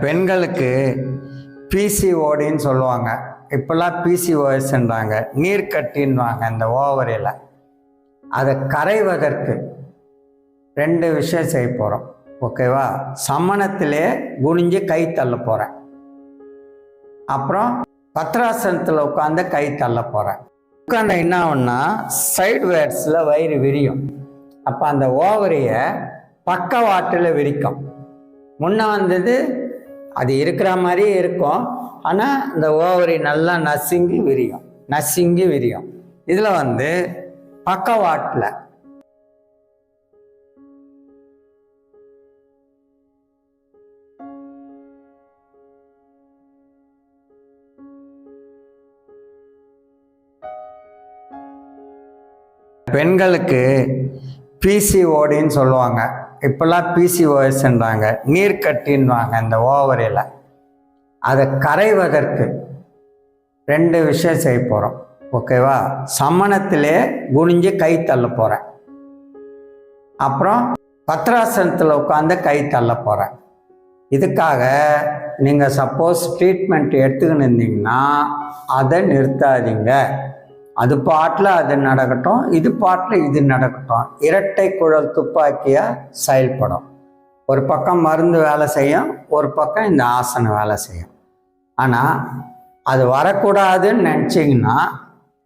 பெண்களுக்கு பிசிஓடின்னு சொல்லுவாங்க. இப்போல்லாம் பிசிஓஎஸ்ன்றாங்க நீர்க்கட்டின்வாங்க இந்த ஓவரியில். அதை கரைவதற்கு ரெண்டு விஷயம் செய்ய போகிறோம் ஓகேவா சமணத்திலே குனிஞ்சு கை தள்ள போகிறேன் அப்புறம் பத்ராசனத்தில் உட்காந்து கை தள்ள போகிறேன் உட்காந்து என்ன ஆகும்னா சைடு வேர்ட்ஸில் வயிறு விரியும். அப்போ அந்த ஓவரியை பக்கவாட்டில் விரிக்கும். முன்ன வந்தது அது இருக்கிற மாதிரியே இருக்கும். ஆனால் இந்த ஓவரி நல்லா நசுங்கி விரியும். நசுங்கி விரியும். இதில் வந்து பக்கவாட்டில். பெண்களுக்கு பிசிஓடின்னு சொல்லுவாங்க. இப்போல்லாம் பிசிஓஎஸ்ன்றாங்க நீர்க்கட்டின்வாங்க இந்த ஓவரையில் அதை கரைவதற்கு ரெண்டு விஷயம் செய்ய போகிறோம் ஓகேவா சமணத்திலே குனிஞ்சு கை தள்ள போகிறேன் அப்புறம் பத்ராசனத்தில் உட்காந்து கை தள்ள போகிறேன் இதுக்காக நீங்கள் சப்போஸ் ட்ரீட்மெண்ட் எடுத்துக்கின்னு இருந்தீங்கன்னா அதை நிறுத்தாதீங்க. அது பாட்டில் அது நடக்கட்டும் இது பாட்டில் இது நடக்கட்டும். இரட்டை குழல் துப்பாக்கியாக செயல்படும். ஒரு பக்கம் மருந்து வேலை செய்யும் ஒரு பக்கம் இந்த ஆசனம் வேலை செய்யும். ஆனால் அது வரக்கூடாதுன்னு நினச்சிங்கன்னா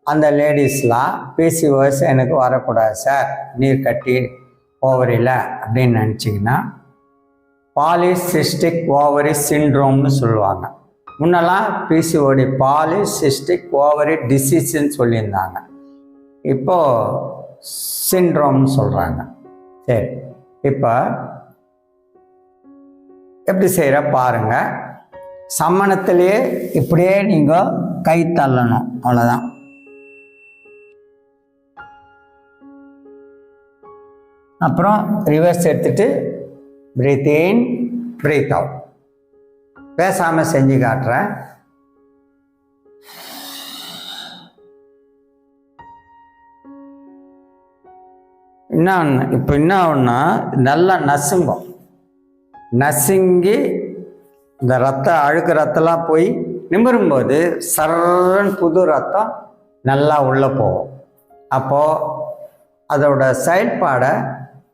அந்த லேடிஸ்லாம் பிசிஓஎஸ் எனக்கு வரக்கூடாது சார் நீர் கட்டி ஓவரியில் அப்படின்னு நினச்சிங்கன்னா பாலிசிஸ்டிக் ஓவரி சிண்ட்ரோம்னு சொல்லுவாங்க. முன்னெல்லாம் பிசிஓடி பாலிசிஸ்டிக் ஓவரி டிசீஸ்ன்னு சொல்லியிருந்தாங்க. இப்போது சிண்ட்ரோம்னு சொல்கிறாங்க சரி இப்போ எப்படி செய்கிற பாருங்கள் சம்மணத்திலேயே இப்படியே நீங்கள் கை தள்ளணும். அவ்வளோதான் அப்புறம் ரிவர்ஸ் எடுத்துட்டு பிரீத் இன் பிரீத் அவுட் பேசாமல் செஞ்சு காட்டுறேன். என்ன ஒன்று இப்போ என்ன ஆகும்னா நல்லா நசுங்கும். நசுங்கி இந்த ரத்தம் அழுக்கு ரத்தம்லாம் போய் நிமிரும்போது சரன் புது ரத்தம் நல்லா உள்ளே போகும். அப்போது அதோட செயல்பாடை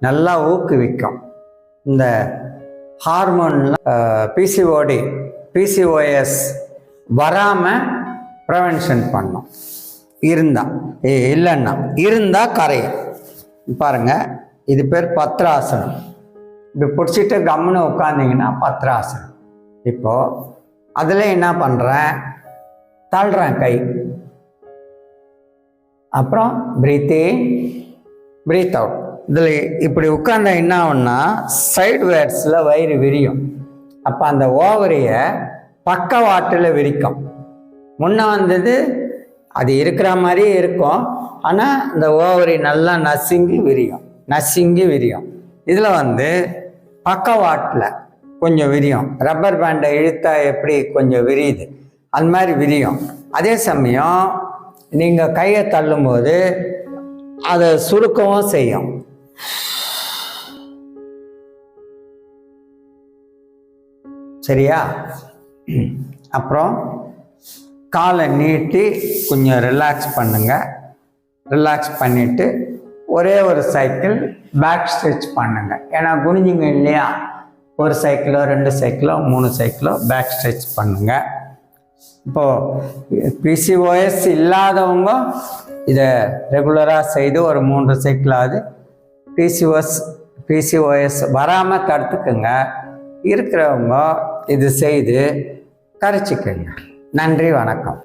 நல்லா ஊக்குவிக்கும். இந்த ஹார்மோன்லாம் பிசிஓடி பிசிஓஎஸ் வராமல் ப்ரிவென்ஷன் பண்ணும். இருந்தால் இல்லைன்னா இருந்தால் கரையும். பாருங்கள் இது பேர் பத்ராசனம். இப்படி பிடிச்சிட்டு கம்முன்னு உட்காந்திங்கன்னா பத்ராசனம். இப்போது அதில் என்ன பண்ணுறேன் தள்ளுறேன் கை. அப்புறம் பிரீத் இன் பிரீத் அவுட் இதில் இப்படி உட்காந்தா என்ன ஆகும்னா சைடு வேர்ட்ஸில் வயிறு விரியும். அப்போ அந்த ஓவரியை பக்கவாட்டில் விரிக்கும். முன்ன வந்தது அது இருக்கிற மாதிரியே இருக்கும். ஆனால் இந்த ஓவரி நல்லா நசுங்கி விரியும். நசுங்கி விரியும். இதில் வந்து பக்கவாட்டில் கொஞ்சம் விரியும். ரப்பர் பேண்டை இழுத்தா எப்படி கொஞ்சம் விரியுது? அந்த மாதிரி விரியும். அதே சமயம் நீங்கள் கையை தள்ளும்போது அதை சுருக்கவும் செய்யும். சரியா? அப்புறம் காலை நீட்டி கொஞ்சம் ரிலாக்ஸ் பண்ணுங்கள் ரிலாக்ஸ் பண்ணிவிட்டு ஒரே ஒரு சைக்கிள் பேக் ஸ்ட்ரெச் பண்ணுங்கள் ஏன்னா குனிஞ்சிங்க இல்லையா? ஒரு சைக்கிளோ ரெண்டு சைக்கிளோ மூணு சைக்கிளோ பேக் ஸ்ட்ரெச் பண்ணுங்கள் இப்போது பிசிஓஎஸ் இல்லாதவங்க இதை ரெகுலராக செய்து ஒரு மூன்று சைக்கிளாவது பிசிஓஎஸ் பிசிஓஎஸ் வராமல் தடுத்துக்குங்க. இருக்கிறவங்க இது செய்து கரைச்சிக்கங்க. நன்றி வணக்கம்.